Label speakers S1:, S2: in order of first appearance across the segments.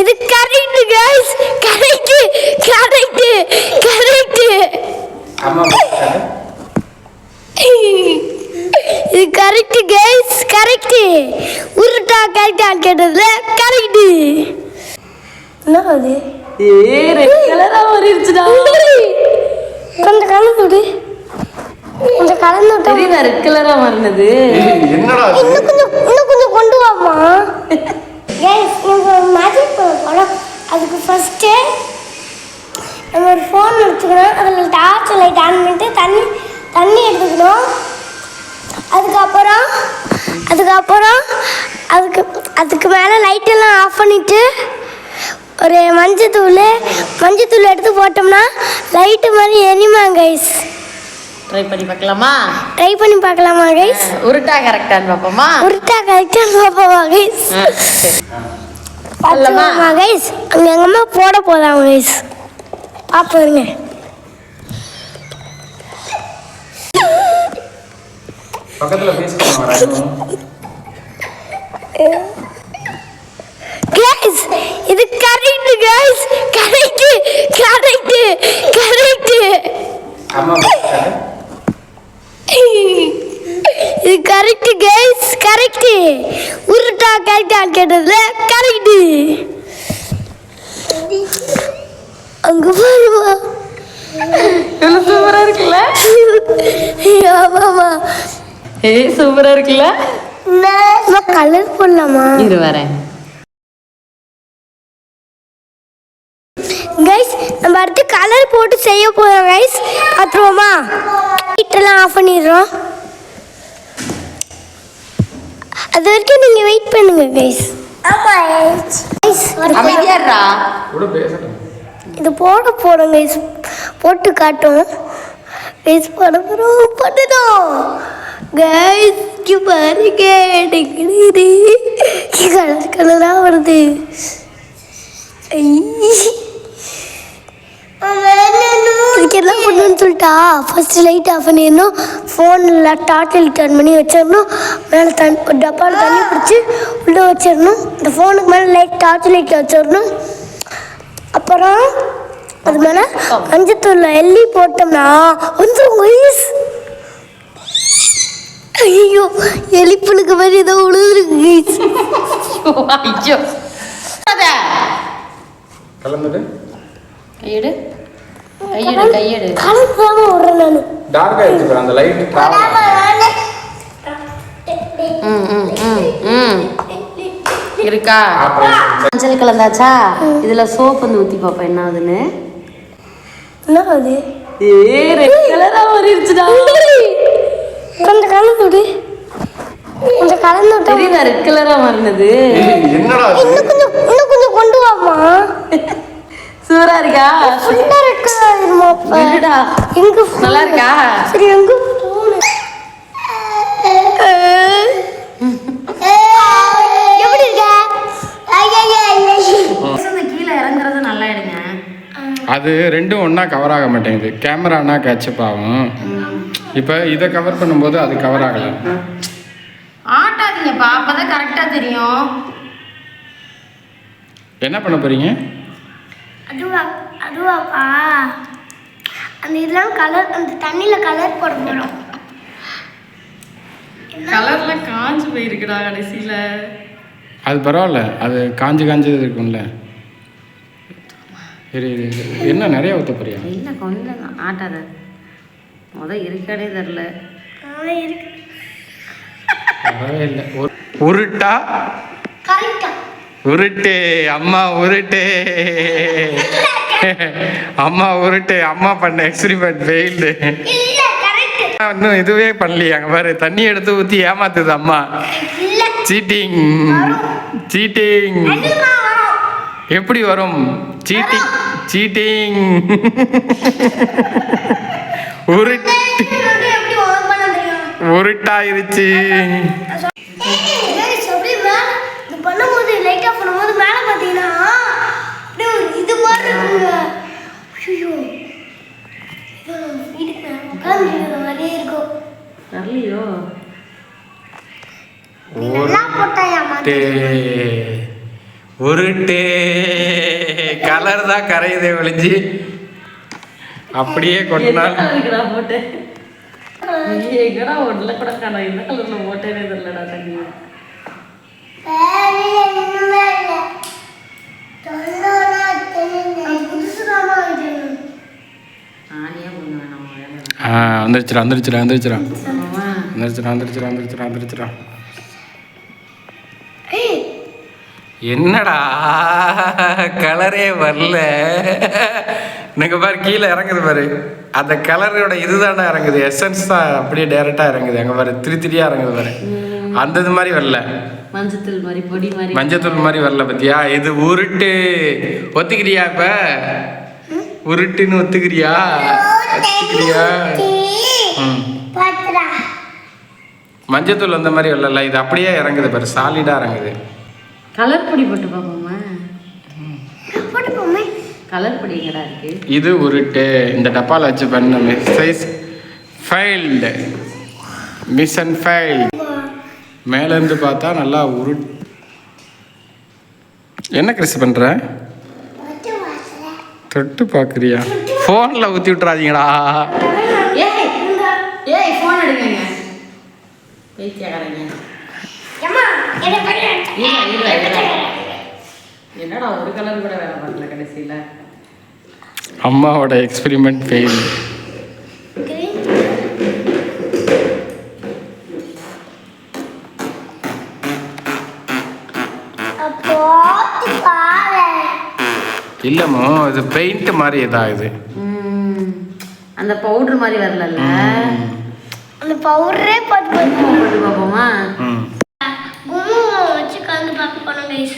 S1: இது correct guys correct correct correct.
S2: அம்மா.
S1: இது கரெக்ட் கைஸ் கரெக்ட் உருட்டா கரெக்டா கேட்டதுல கரெக்ட். என்ன அது?
S3: ஏ ரெட் கலரா மாறிடுச்சுடா.
S1: கொஞ்சம் கலந்து விடு. கொஞ்சம் கலந்து விட்டா
S3: தெரியுதா ரெட் கலரா மாறினது.
S2: என்னடா இது?
S1: இன்னும் கொஞ்சம் இன்னும் கொஞ்சம் கொண்டு வாமா கைஸ் நீங்க ஒரு மேஜிக் பண்ண போறோம் அதுக்கு ஃபர்ஸ்ட்டு நம்ம ஒரு ஃபோன் எடுத்துக்கணும். அதில் டார்ச் லைட் ஆன் பண்ணிட்டு தண்ணி தண்ணி எடுத்துக்கணும். அதுக்கப்புறம் அதுக்கப்புறம் அதுக்கு அதுக்கு மேலே லைட்டெல்லாம் ஆஃப் பண்ணிட்டு ஒரு மஞ்சத்தூள் மஞ்சத்தூள் எடுத்து போட்டோம்னா லைட்டு மாதிரி எரியுமா கைஸ்
S3: ட்ரை பண்ணி பார்க்கலாமா?
S1: ட்ரை பண்ணி பார்க்கலாமா கைஸ்
S3: உருட்டா கரெக்டான்னு பார்ப்போமா?
S1: உருட்டா கரெக்டாக பார்ப்போமா கைஸ்
S3: சரி.
S1: பார்த்துக்கோமா கைஸ் அங்கே எங்கம்மா போட போதாம் கைஸ் பார்ப்போங்க
S2: பக்கத்துல.
S1: கைஸ் இது correct guys correct correct correct
S2: அம்மா பார்த்தாரு.
S1: இது கரெக்ட் கைஸ் கரெக்ட் உருட்டா கரெக்டா கேட்டதுல கரெக்ட் அங்க பாருமா.
S3: எவ்வளவு சூப்பரா இருக்குல்ல?
S1: ஆமாமா
S3: ஏய் சூப்பரா இருக்குல்ல?
S1: கலர் போடலாமா?
S3: இரு வரேன்.
S1: கைஸ் நம்ம அடுத்து கலர் போட்டு செய்ய போறோம் கைஸ் பார்த்துருவோமா? லைட்டெல்லாம் ஆஃப் பண்ணிடுறோம். அது வரைக்கும் நீங்கள் வெயிட் பண்ணுங்க கைஸ் கைஸ்
S3: அமைதியாடுறா
S2: கூட பேசட்டும்.
S1: இது போட போகிறோம் கைஸ் போட்டு காட்டும் கைஸ் போட போகிறோம் பண்ணுதோம் கைஸ் பாருங்க டிங்கிடி கலர் கலராக வருது. ஐ. இதுக்கு என்ன பண்ணணும்னு சொல்லிட்டா? ஃபர்ஸ்ட் லைட் ஆஃப் பண்ணிடணும். ஃபோனில் டார்ச்சில் டர்ன் பண்ணி வச்சிடணும். மேலே தண்ணி ஒரு டப்பாவில் தண்ணி பிடிச்சி உள்ளே வச்சிடணும். இந்த ஃபோனுக்கு மேலே லைட் டார்ச் லைட் வச்சிடணும். அப்புறம் அது மேலே மஞ்சத்தூள் எள்ளி போட்டோம்னா வந்துடும் வயசு. ஐயோ எலிப்புனுக்கு மாதிரி ஏதோ உழுதுருக்கு guys.
S3: ஐயோ. அத.
S2: கலந்துட்டு
S3: கையெடு. கையெடு கையெடு.
S1: விடுறேன் நான்.
S2: அந்த லைட் டிராவல்
S3: ம் ம் ம் ம். இருக்கா? மஞ்சள் கலந்தாச்சா? இதுல சோப் வந்து ஊத்தி பாப்பேன் என்ன ஆகுதுன்னு
S1: என்ன அது
S3: ஏ ரெட் கலரா மாறிடுச்சுடா
S1: கொஞ்சம் கலந்து விடு. கொஞ்சம் கலந்து விட்டா
S3: தெரியுதா ரெட் கலரா மாறினது?
S2: ஏய், என்னடா இது?
S1: இன்னும் கொஞ்சம் இன்னும் கொஞ்சம் கொண்டு வாமா
S3: சூப்பரா இருக்கா? நல்லா இருக்கா?
S1: சரி எங்க phone? எப்படி இருக்க
S3: கீழே இறங்குறது நல்லா எடுங்க
S2: அது ரெண்டும் ஒன்றா கவர் ஆக மாட்டேங்குது. கேமரானா கேட்சப் ஆகும். இப்போ இதை கவர் பண்ணும்போது அது கவர் ஆகலை.
S3: ஆட்டாதீங்கப்பா அப்பதான் கரெக்டா தெரியும்.
S2: என்ன பண்ண போறீங்க?
S1: அதுவா அதுவாப்பா. அந்த இதெல்லாம் கலர் அந்த தண்ணியில கலர் போட போறோம்.
S3: கலர்ல காஞ்சு போயிருக்குடா கடைசியில.
S2: அது பரவாயில்ல. அது காஞ்சு காஞ்சது இருக்கும்ல. இரு, இரு. என்ன நிறைய ஊற்ற போறியா?
S3: இல்ல கொஞ்சம் தான் ஆட்டாத. முத இருக்கடே தெரில.
S1: இருக்கு.
S2: வரவே இல்லை. உருட்டா? உருட்டு அம்மா உருட்டு. அம்மா உருட்டு அம்மா பண்ண எக்ஸ்பிரிமெண்ட் ஃபெயில்டு
S1: இல்ல கரெக்ட்
S2: இன்னும் இதுவே பண்ணலையே. அங்கே பாரு தண்ணி எடுத்து ஊற்றி ஏமாத்துது அம்மா. சீட்டிங் சீட்டிங் எப்படி வரும்? சீட்டிங் சீட்டிங் உருட்டு. உருட்டாயிருச்சு.
S1: பண்ணும்போது லைட் ஆஃப் பண்ணும்போது மேல பாத்தீங்கன்னா இது மாதிரி இருக்குங்க ஐயோ இது வீட்டுக்கு மேல உட்காந்துருக்கிற மாதிரியே இருக்கும்
S3: வரலையோ
S1: நல்லா போட்டாயா
S2: உருட்டு. உருட்டு. கலர் தான் கரையுதே ஒழிஞ்சு அப்படியே
S3: போட்டேன் எங்கடா ஒன்றில் கூட காணோம் என்ன கலரில் போட்டேனே தெரியலடா தண்ணி
S2: வந்துருச்சுடா வந்துருச்சுடா வந்துருச்சுடா. வந்துருச்சுடா வந்துருச்சுடா வந்துருச்சுடா வந்துருச்சுடா. என்னடா? கலரே வரல. நீங்க பாரு கீழே இறங்குது பாரு. அந்த கலரோட இதுதான்டா இறங்குது. எசன்ஸ் தான் அப்படியே டைரக்டா இறங்குது. அங்க பாரு திரி திரியா இறங்குது பாரு. அந்த இது மாதிரி வரல.
S3: மஞ்சத்தூள் மாதிரி பொடி மாதிரி.
S2: மஞ்சத்தூள் மாதிரி வரல பத்தியா? இது உருட்டு. ஒத்துக்கிறியா இப்ப? உருட்டுன்னு ஒத்துக்கிறியா? ஒத்துக்கிறியா. மஞ்சத்தூள் அந்த மாதிரி வரல இது அப்படியே இறங்குது பாரு. சாலிடா இறங்குது.
S3: கலர் பொடி போட்டு பார்ப்போமா. கலர் பொடி எங்கடா இருக்கு?
S2: இது உருட்டு இந்த டப்பால வச்சு பண்ண சைஸ் ஃபைல்டு மிஷன் ஃபைல் மேலேருந்து பார்த்தா நல்லா உரு என்ன கிறிஸ்
S1: வாசல.
S2: தொட்டு பார்க்குறியா? ஃபோனில் ஊற்றி விட்றாதீங்கடா
S3: ஏய் ஏய் ஃபோன் எடுங்க. இல்ல இல்ல இல்ல. என்னடா ஒரு கலர் கூட வேலை பண்ணல கடைசியில?
S2: அம்மாவோட எக்ஸ்பெரிமெண்ட் ஃபெயில் இல்லைமோ இது பெயிண்ட் மாதிரி இதாகுது
S3: ம், அந்த பவுடர் மாதிரி வரலல்ல?
S1: அந்த பவுடரே பார்த்து பார்த்து
S3: போட்டு பார்ப்போமா
S2: ம்
S1: குங்குமம் வச்சு கலந்து கைஸ்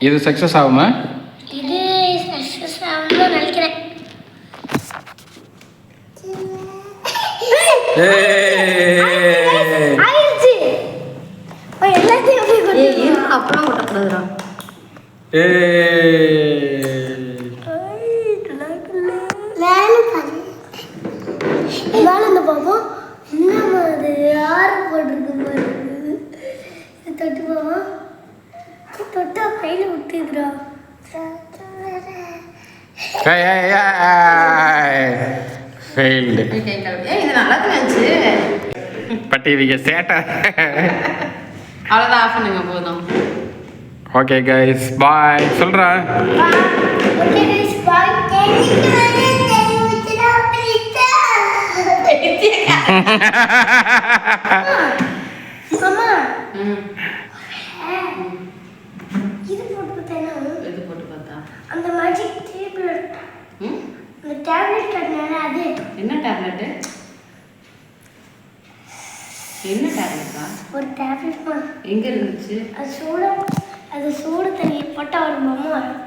S2: இது சக்ஸஸ் ஆகுமா?
S1: இது சக்ஸஸ் ஆகணும்னு நினைக்கிறேன். மேல இந்த பாப்போம் என்னம்மா அது யாரு போட்டிருக்கு பாரு இது தொட்டு போவோம் விட்டுதுடா
S2: ஃபெயில்டு பட் இவங்க சேட்டை.
S3: அவ்வளோதான் ஆஃப் பண்ணுங்க போதும்.
S2: ஓகே கைஸ் பாய் சொல்கிறேன்
S1: அம்மா
S3: ம்
S1: இது போட்டு பார்த்தேன்னா
S3: இது போட்டு பார்த்தா
S1: அந்த மேஜிக் டேப்லெட்
S3: ம்
S1: அந்த டேப்லெட் கட்டினால அது.
S3: என்ன டேப்லெட்டு என்ன டேப்லெட்டா
S1: ஒரு டேப்லெட்
S3: எங்கே இருந்துச்சு?
S1: அது சூட அது சூடு தண்ணி போட்டால் ஒரு பொம்மை வரும்.